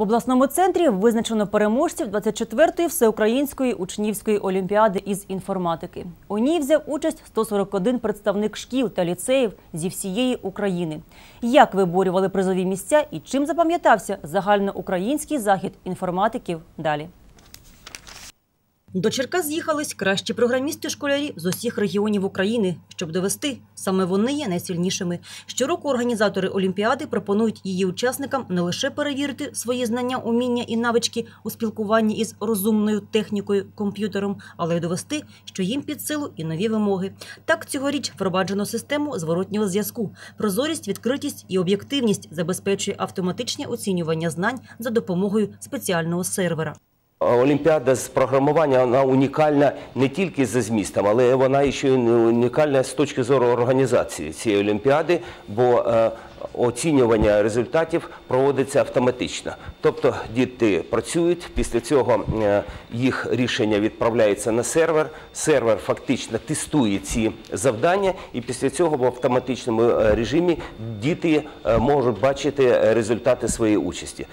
В обласному центрі визначено переможців 24-ї всеукраїнської учнівської олімпіади із інформатики. У ній взяв участь 141 представник шкіл та ліцеїв зі всієї України. Як виборювали призові місця і чим запам'ятався загальноукраїнський захід інформатиків далі. До Черкас з'їхались кращі програмісти-школярі з усіх регіонів України, щоб довести, саме вони є найсильнішими. Щороку організатори Олімпіади пропонують її учасникам не лише перевірити свої знання, уміння і навички у спілкуванні із розумною технікою, комп'ютером, але й довести, що їм під силу і нові вимоги. Так цьогоріч впроваджено систему зворотнього зв'язку. Прозорість, відкритість і об'єктивність забезпечує автоматичне оцінювання знань за допомогою спеціального сервера. Олімпіада з програмування вона унікальна не тільки за змістом, але вона ще унікальна з точки зору організації цієї олімпіади, бо е, оцінювання результатів проводиться автоматично. Тобто діти працюють, після цього е, їх рішення відправляється на сервер. Сервер фактично тестує ці завдання, і після цього в автоматичному е, режимі діти е, можуть бачити результати своєї участі.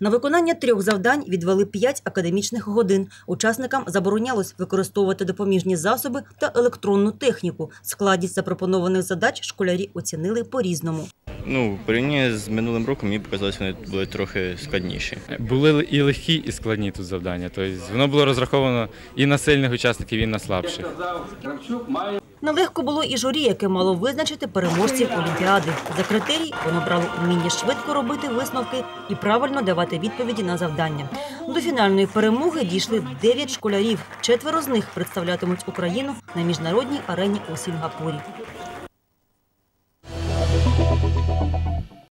На виконання трьох завдань відвели п'ять академічних годин. Учасникам заборонялось використовувати допоміжні засоби та електронну техніку. Складність запропонованих задач школярі оцінили по-різному. Ну, в з минулим роком мені показалось, вони були трохи складніші. Були і легкі, і складні тут завдання. Тобто воно було розраховано і на сильних учасників, і на слабших. Нелегко було і журі, яке мало визначити переможців Олімпіади. За критерій воно брало вміння швидко робити висновки і правильно давати відповіді на завдання. До фінальної перемоги дійшли дев'ять школярів. Четверо з них представлятимуть Україну на міжнародній арені у Сінгапурі.